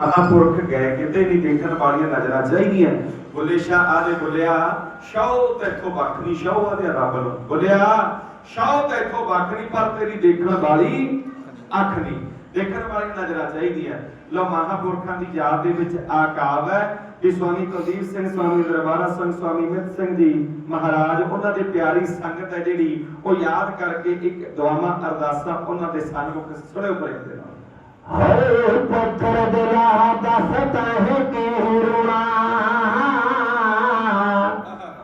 ਮਹਾਂਪੁਰਖ ਗਏ, ਕਿਤੇ ਨਹੀਂ ਦੇਖਣ ਵਾਲੀਆਂ ਨਜ਼ਰਾਂ ਚਾਹੀਦੀਆਂ ਬੁੱਲੇ ਸ਼ਾਹ ਆਦੇ ਬੁੱਲਿਆ, ਸ਼ਾਹ ਤੇਥੋਂ ਵੱਖ ਨਹੀਂ, ਸ਼ਾਹ ਆਦੇ ਰੱਬ ਨੂੰ। ਬੁੱਲਿਆ, ਸ਼ਾਹ ਤੇਥੋਂ ਵੱਖ ਨਹੀਂ, ਪਰ ਤੇਰੀ ਦੇਖਣ ਵਾਲੀ ਅੱਖ ਨਹੀਂ। ਦੇਖਣ ਵਾਲੀ ਨਜ਼ਰਾਂ ਚਾਹੀਦੀਆਂ ਲੋ ਮਹਾਂਪੁਰਖਾਂ ਦੀ ਯਾਦ ਦੇ ਵਿੱਚ ਆ ਆਕਾਬ ਹੈ ਕਿ ਸਵਾਮੀ ਕੁਲਦੀਪ ਸਿੰਘ ਸਵਾਮੀ ਦਰਬਾਰਾ ਸਿੰਘ ਸਵਾਮੀ ਮਿੱਤ ਸਿੰਘ ਜੀ ਮਹਾਰਾਜ, ਉਹਨਾਂ ਦੇ ਪਿਆਰੀ ਸੰਗਤ ਹੈ ਜਿਹੜੀ ਉਹ ਯਾਦ ਕਰਕੇ ਇੱਕ ਦੁਆਵਾਂ, ਅਰਦਾਸਾਂ ਉਹਨਾਂ ਦੇ ਸਨਮੁਖ ਸੁਣਿਓ ਪ੍ਰੇਮ ਦੇ ਨਾਲ ਹਏ ਪੱਥਰ ਦਿਲਾ ਦੱਸਦਾ ਹੈ ਕਿ ਰੋਣਾ।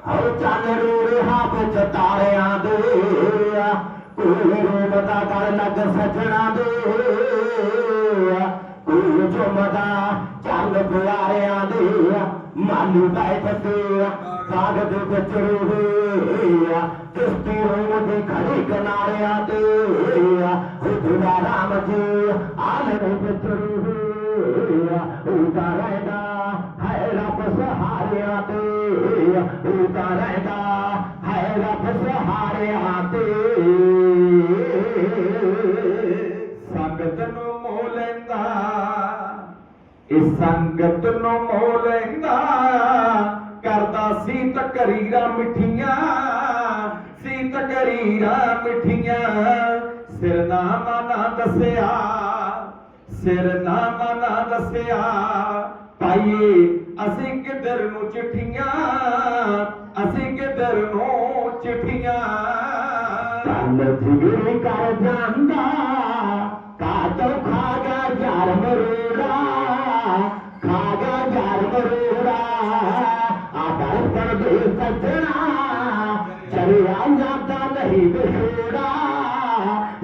ਹਉ ਚੰਨ ਰਿਹਾ ਵਿੱਚ ਤਾਰਿਆਂ ਦੇ ਕੋਈ ਰੋਮਦਾ ਕਰ ਲੱਗ ਸਜਣਾ ਦੇ ਕੋਈ ਝੁਮਦਾ ਚੰਨ ਪਿਆਰਿਆਂ ਦੇ मालू दाई पतिया कागज बचरू है या किस्ती रोंग से खड़ी कनारे आते हैं या उधर राम जी आने में बचरू है या उधर रहता है रफ़सहारे आते हैं ਇਸ ਸੰਗਤ ਨੂੰ ਮੋਹ ਲੈਂਦਾ ਕਰਦਾ ਸੀ ਤਕਰੀਰਾਂ ਮਿੱਠੀਆਂ, ਸੀ ਤਕਰੀਰਾਂ ਮਿੱਠੀਆਂ। ਸਿਰ ਨਾਮਾ ਨਾ ਦੱਸਿਆ, ਸਿਰ ਨਾਮਾ ਨਾ ਦੱਸਿਆ ਪਾਈਏ ਅਸੀਂ ਕਿਧਰ ਨੂੰ ਚਿੱਠੀਆਂ, ਅਸੀਂ ਕਿਧਰ ਨੂੰ ਚਿੱਠੀਆਂ। ਕੰਨ ਜਿਗਰੀ ਕਰ ਜਾਂਦਾ ਜਾਂਦਾ ਨਹੀਂ ਬਸੂੜਾ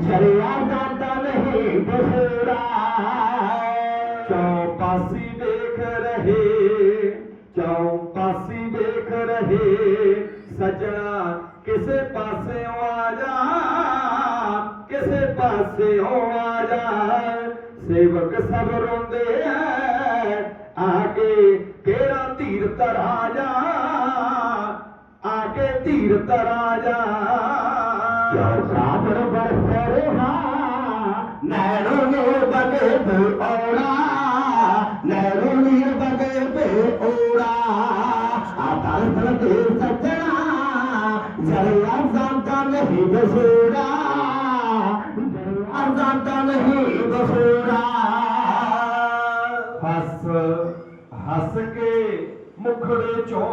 ਚਰਿਆ ਜਾਂਦਾ ਨਹੀਂ ਬਸੂੜਾ ਚੌਪਾਸੀ ਵੇਖ ਰਹੇ ਚੌਪਾਸੀ ਵੇਖ ਰਹੇ, ਸਜਣਾ ਕਿਸੇ ਪਾਸਿਓਂ ਆ ਜਾ, ਕਿਸੇ ਪਾਸਿਓਂ ਆ ਜਾ। ਸੇਵਕ ਸਭ ਰੋਂਦੇ ਐ ਆ ਕੇ ਕਿਹੜਾ ਧੀਰ ਤਰਾ ਜਾ ਆ ਕੇ ਧੀਰ न बे औड़ा न बेओड़ा जले असां नसू अंदा नसूरा हस हस के मुख़े चो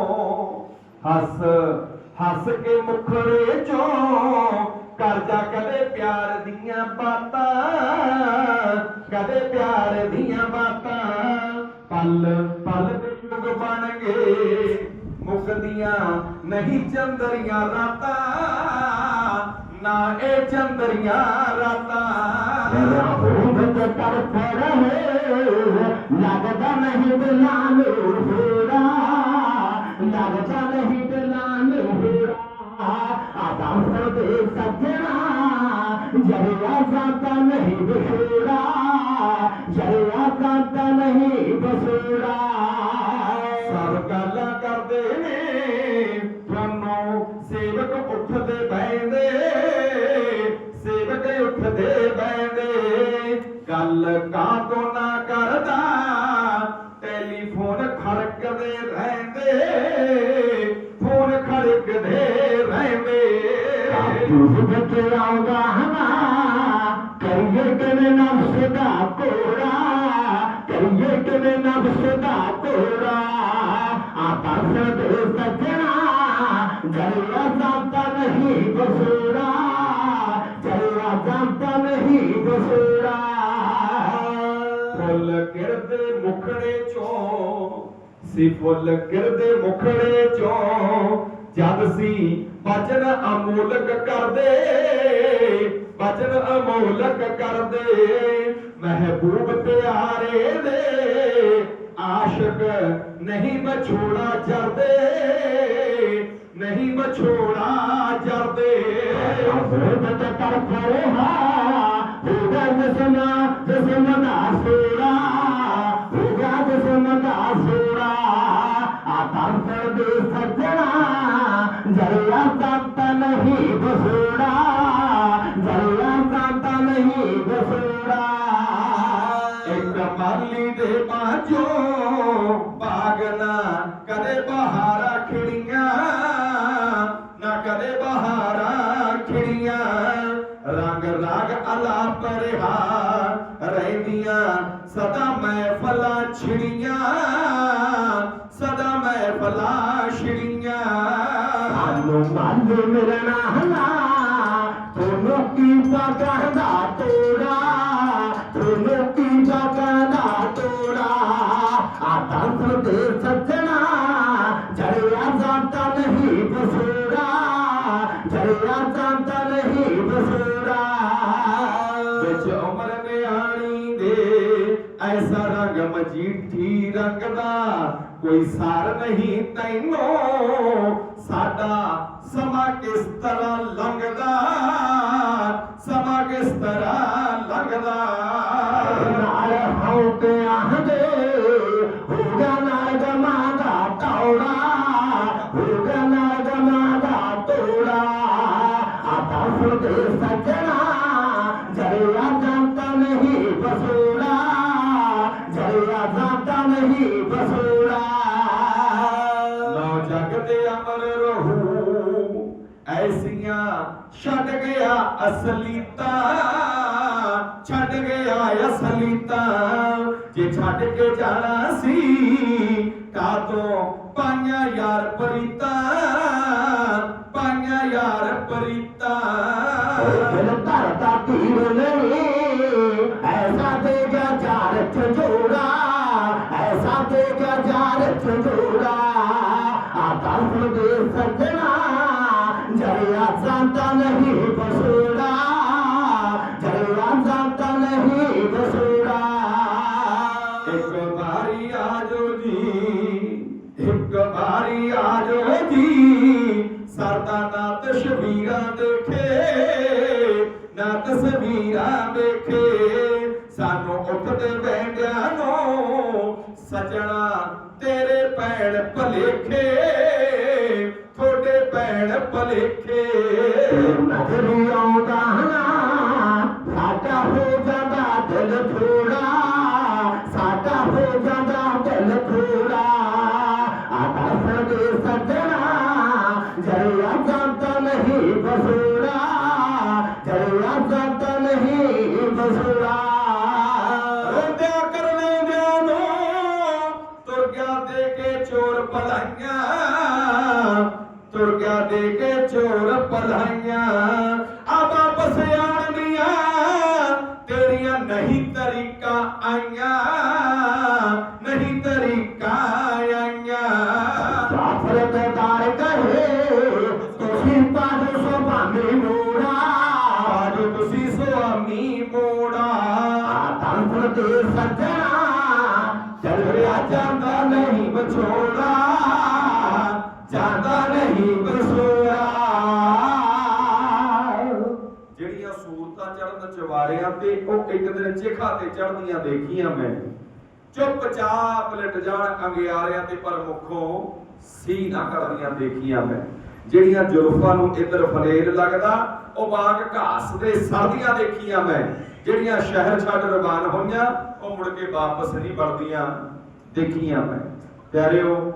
हस ਹੱਸ ਕੇ ਮੁਖੜੇ ਚੋਂ ਹੱਸ ਕਰ ਜਾ ਕਦੇ ਪਿਆਰ ਦੀਆਂ ਬਾਤਾਂ, ਕਦੇ ਪਿਆਰ ਦੀਆਂ ਬਾਤਾਂ। ਪਲ ਪਲ ਦੇ ਯੁਗ ਬਣ ਗਏ ਮੁਕਦੀਆਂ ਨਹੀਂ ਚੰਦਰੀਆਂ ਰਾਤਾਂ, ਨਾ ਇਹ ਚੰਦਰੀਆਂ ਰਾਤਾਂ। ਬਹੁਤ ਕਰ ਰਹੇ ਲੱਗਦਾ ਨਹੀਂ ਦਿਲਾਂ ਨੂੰ ਫੇਰਾ। ਜਰਿਆ ਜਾਂਦਾ ਨਹੀਂ ਬਸੂੜਾ ਜਰਿਆ ਜਾਂਦਾ ਨਹੀਂ ਬਸੂੜਾ ਗੱਲਾਂ ਕਰਦੇ ਨੇ ਤੁਹਾਨੂੰ ਸੇਵਕ ਉੱਠਦੇ ਬੈਂਦੇ ਸੇਵਕ ਉੱਠਦੇ ਬੈਂਦੇ ਗੱਲ ਕਾਤੋਂ ਨਾ ਕਰਦਾ, ਟੈਲੀਫੋਨ ਖੜਕਦੇ ਰਹਿੰਦੇ, ਫੋਨ ਖੜਕਦੇ ਰਹਿੰਦੇ। ਤੂੰ ਵਿੱਚ ਆਉਂਦਾ र मुखड़े चो ਬਚਨ ਅਮੋਲਕ ਕਰਦੇ ਬਚਨ ਅਮੋਲਕ कर ਚੋਂ ਸੀ ਫੁੱਲ ਗਿਰਦੇ ਮਹਿਬੂਬ ਪਿਆਰੇ ਦੇ ਆਸ਼ਿਕ ਨਹੀਂ ਵਿਛੋੜਾ ਜਰਦੇ ਨਹੀਂ ਵਿਛੋੜਾ ਜਰਦੇ ਅਬਰਤ ਕਰ ਫਰਹਾ ਹੋਗਾ ਮਾਲੀ ਦੇ ਜੋ ਬਾਗਨਾ ਕਦੇ ਬਹਾਰਾ ਖਿੜੀਆਂ, ਨਾ ਕਦੇ ਬਹਾਰਾ ਖਿੜੀਆਂ। ਰੰਗ ਰਾਗ ਅਲਾਪ ਰਿਹਾ ਰਹਿੰਦੀਆਂ, ਸਦਾ ਮਹਿਫਲਾਂ ਛਿੜੀਆਂ, ਸਦਾ ਮਹਿਫਲਾਂ ਛਿੜੀਆਂ। ਸਾਨੂੰ ਮਨ ਮਿਲਣਾ ਹਲਾ ਤੁਹਾਨੂੰ ਕੀ ਪਕਾਂਦਾ ਤੋੜਾ ਆਤਾ ਦੇ ਸੱਜਣਾ ਜੜਿਆ ਜਾਂਦਾ ਨਹੀਂ ਬਸੂੜਾ ਜੜਿਆ ਜਾਂਦਾ ਨਹੀਂ ਬਸੂੜਾ ਵਿੱਚ ਉਮਰ ਨਿਆਣੀ ਦੇ ਐਸਾ ਰੰਗ ਮਜੀਠੀ ਰੰਗ ਦਾ ਕੋਈ ਸਾਰ ਨਹੀਂ ਤੈਨੂੰ। ਸਾਡਾ ਸਮਾਂ ਕਿਸ ਤਰ੍ਹਾਂ ਲੰਘਦਾ, ਸਮਾਂ ਕਿਸ ਤਰ੍ਹਾਂ ਲੰਘਦਾ। ਤੇ ਰਹੂ। ਐਸੀਆਂ ਛੱਡ ਗਿਆ ਅਸਲੀਤਾ, ਛੱਡ ਗਿਆ ਅਸਲੀਤਾ। ਜੇ ਛੱਡ ਕੇ ਜਾਣਾ ਸੀ ਕਾਤੋਂ ਪਾਈਆਂ ਯਾਰ ਪਰੀਤਾ? ਜਾਂਦਾ ਨਹੀਂ ਬਸੂੜਾ ਜਰਿਆ ਜਾਂਦਾ ਨਹੀਂ ਬਸੂੜਾ। ਇੱਕ ਵਾਰੀ ਆਜੋ ਜੀ ਇੱਕ ਵਾਰੀ ਆਜੋ ਸਰਦਾ ਨਾ ਤਸਵੀਰਾਂ ਦੇਖੇ, ਨਾ ਤਸਵੀਰਾਂ ਦੇਖੇ। ਸਾਨੂੰ ਉੱਠਦੇ ਬੈਠਿਆਂ ਨੂੰ ਸਜਣਾ ਤੇਰੇ ਪੈਣ ਭਲੇਖੇ। ਤੁਹਾਡੇ ਪੈਣ ਭਲੇਖੇ ਨਜ਼ਰ ਆਉਂਦਾ ਨਾ ਸਾਡਾ ਹੋ ਜਾਂਦਾ ਦਿਲ ਥੋੜਾ ਸਾਡਾ ਹੋ ਜਾਂਦਾ ਦਿਲ ਥੋੜਾ ਆਤਾ ਸਦੇ ਸੱਜਣਾ ਜਰਿਆ ਜਾਂਦਾ ਨਹੀਂ ਬਸੂੜਾ ਜਰਿਆ ਜਾਂਦਾ ਨਹੀਂ ਬਸੂੜਾ ਰੋਂਦਿਆਂ ਕਰਨਿਆਂ ਨੂੰ ਤੁਰ ਗਿਆ ਦੇ ਕੇ ਚੋਰ ਭਲਾਈਆਂ ਤੁਰ ਗਿਆ ਦੇ ਕੇ ਚੋਰ ਭਲਾਈਆਂ ਆ ਵਾਪਸ ਆਣਦੀਆਂ ਤੇਰੀਆਂ ਨਹੀਂ ਤਰੀਕਾਂ ਆਈਆਂ, ਨਹੀਂ ਤਰੀਕਾਂ ਆਈਆਂ। ਜਾਫਰ ਦੇ ਦਾਰ ਕਹੇ, ਤੁਸੀਂ ਪਾਦੋ ਸੋ ਭਾਵੇਂ ਮੋੜਾ ਆਜ ਤੁਸੀਂ ਸੁਆਮੀ ਮੋੜਾ। ਆਤੰਕ ਦੇ ਸੱਜਣਾ ਚੱਲਿਆ ਜਾਂਦਾ ਨਹੀਂ ਬਚੋੜਾ ਜਾਂਦਾ ਇੱਕ ਤੇ ਚੜਦੀਆਂ ਦੇਖੀਆਂ ਮੈਂ। ਚੁੱਪਚਾਪ ਲਟ ਜਾਣ ਅੰਗਿਆਰਿਆਂ ਤੇ ਪਰ ਮੁਖੋਂ ਸੀ ਨਾ ਕਰਦੀਆਂ ਦੇਖੀਆਂ ਮੈਂ। ਜਿਹੜੀਆਂ ਜ਼ੁਲਫਾਂ ਨੂੰ ਇਧਰ ਫਲੇਲ ਲੱਗਦਾ, ਉਹ ਬਾਗ ਘਾਸ ਦੇ ਸਰਦੀਆਂ ਦੇਖੀਆਂ ਮੈਂ। ਜਿਹੜੀਆਂ ਸ਼ਹਿਰ ਛੱਡ ਰਵਾਨ ਹੋਈਆਂ, ਉਹ ਮੁੜ ਕੇ ਵਾਪਸ ਨਹੀਂ ਵੜਦੀਆਂ ਦੇਖੀਆਂ ਮੈਂ। ਪਿਆਰਿਓ